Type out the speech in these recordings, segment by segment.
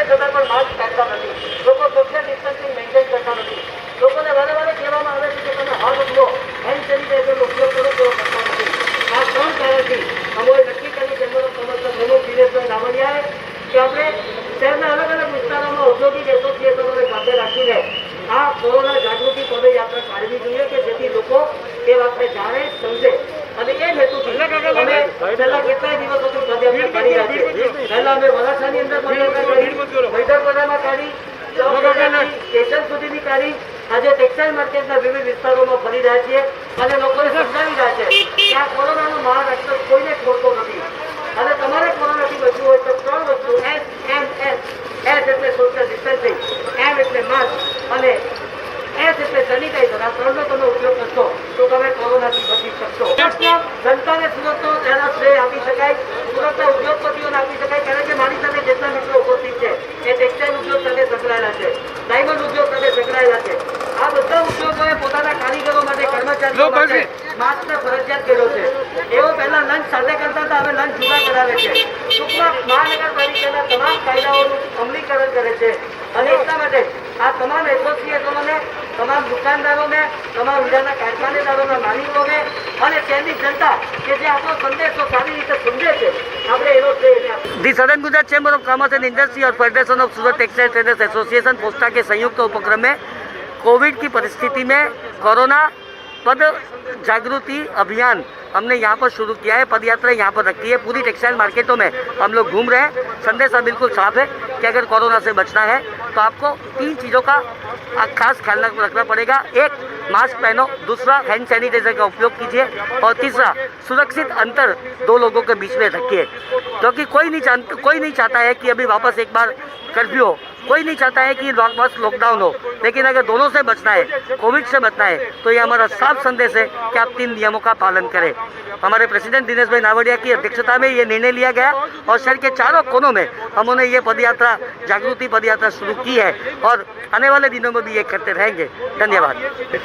છતાં પણ નથી લોકો નક્કી કરી દિનેશભાઈ રાવડિયાએ કે આપણે શહેરના અલગ અલગ વિસ્તારોમાં ઔદ્યોગિક એસોસિએશનોને સાથે રાખીને આ કોરોના પદયાત્રા કાઢવી જોઈએ કે જેથી લોકો એ વાતને જાણે સમજે? અને એ પદયાત્રા કરી રહ્યા છીએ. પહેલા અમે વરાછાની અંદર પદયાત્રા કાઢી સ્ટેશન સુધીની કાઢી. આજે ટેક્સટાઇલ માર્કેટના વિવિધ વિસ્તારોમાં ફરી રહ્યા છીએ અને લોકોને સમજાવી રહ્યા છે કે આ કોરોનાનો મહારાષ્ટ્ર કોઈને છોડતો નથી. અને તમારે કોરોનાથી બચવું હોય તો ત્રણ વસ્તુ એસ એમ એસ એસ એટલે સોશિયલ ડિસ્ટન્સિંગ એમ એટલે માસ્ક અને એટલે સેનિટાઈઝર આ ત્રણનો તમે ઉપયોગ કરશો. તો તમે કોરોનાથી બચી શકશો. જનતાને સુરતનો તેના શ્રેય આપી શકાય. સુરતના ઉદ્યોગપતિઓને આપી શકાય. કારણ કે મારી સાથે જેટલા મિત્રો ઉપસ્થિત છે એ ટેક્સટાઇલ ઉદ્યોગ સાથે સંકળાયેલા છે. ડાયમંડ ઉદ્યોગ સાથે સંકળાયેલા છે. આ બધા ઉદ્યોગોએ પોતાના કારીગરો માટે કર્મચારીઓ માટે માસ્કને ફરજિયાત કર્યો છે એવો પહેલા લંચ સાથે કરતા હતા હવે લંચ જુદા કરાવે છે ટૂંકમાં મહાનગરપાલિકાના તમામ કાયદાઓનું અમલીકરણ કરે છે અને એટલા માટે આ તમામ એસોસિએશનોને તમામ દુકાનદારોને તમામ હીરાના કારખાનેદારોના માલિકોને અને શહેરની જનતા કે જે આપણો સંદેશો સારી રીતે સમજે છે આપણે એનો શ્રેય એને આપીએ दी सदन Gujarat chamber of commerce and industry और federation of Surat textile traders association पोस्टा के संयुक्त उपक्रम में कोविड की परिस्थिति में कोरोना पद जागृति अभियान हमने यहाँ पर शुरू किया है पदयात्रा यहाँ पर रखी है पूरी टेक्सटाइल मार्केटों में हम लोग घूम रहे हैं संदेशा बिल्कुल साफ है कि अगर कोरोना से बचना है तो आपको तीन चीज़ों का खास ख्याल रखना पड़ेगा। एक, मास्क पहनो। दूसरा, हैंड सैनिटाइजर का उपयोग कीजिए। और तीसरा, सुरक्षित अंतर दो लोगों के बीच में रखिए। क्योंकि तो कोई नहीं चाहता, कोई नहीं चाहता है कि अभी वापस एक बार कर्फ्यू हो। कोई नहीं चाहता है कि वापस लॉकडाउन हो। लेकिन अगर दोनों से बचना है, कोविड से बचना है तो ये हमारा साफ़ संदेश है कि आप तीन नियमों का पालन करें। हमारे प्रेसिडेंट दिनेश भाई नावड़िया की अध्यक्षता में ये निर्णय लिया गया और शहर के चारों कोनों में हमने ये पदयात्रा, जागृति पदयात्रा शुरू की है और आने वाले दिनों में भी ये करते रहेंगे। धन्यवाद।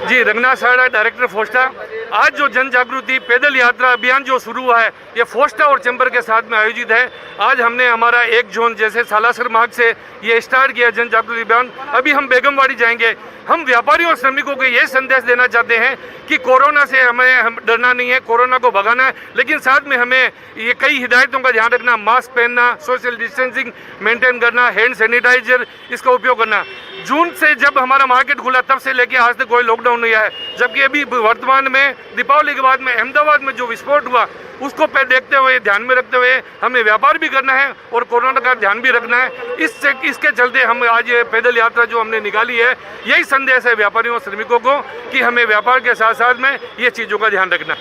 जी, रंगनाथ साड़ा डायरेक्टर फोस्टा आज जो जन जागृति पैदल यात्रा अभियान जो शुरू हुआ है, ये फोस्टा और चैम्बर के साथ में आयोजित है। आज हमने हमारा एक जोन जैसे सालासर मार्ग से ये स्टार्ट किया जन जागृति अभियान। अभी हम बेगमवाड़ी जाएँगे। हम व्यापारियों और श्रमिकों को ये संदेश देना चाहते हैं कि कोरोना से हमें हम डरना नहीं है, कोरोना को भगाना है। लेकिन साथ में हमें ये कई हिदायतों का ध्यान रखना, मास्क पहनना सोशल डिस्टेंसिंग मेंटेन करना हैंड सैनिटाइजर इसका उपयोग करना। जून से जब हमारा मार्केट खुला, तब से लेके आज तक कोई लॉकडाउन नहीं आया। जबकि अभी वर्तमान में, दीपावली के बाद में, अहमदाबाद में जो विस्फोट हुआ, उसको पे देखते हुए, ध्यान में रखते हुए हमें व्यापार भी करना है और कोरोना का ध्यान भी रखना है। इससे, इसके चलते हम आज ये पैदल यात्रा जो हमने निकाली है, यही संदेश है व्यापारियों और श्रमिकों को कि हमें व्यापार के साथ साथ में ये चीज़ों का ध्यान रखना।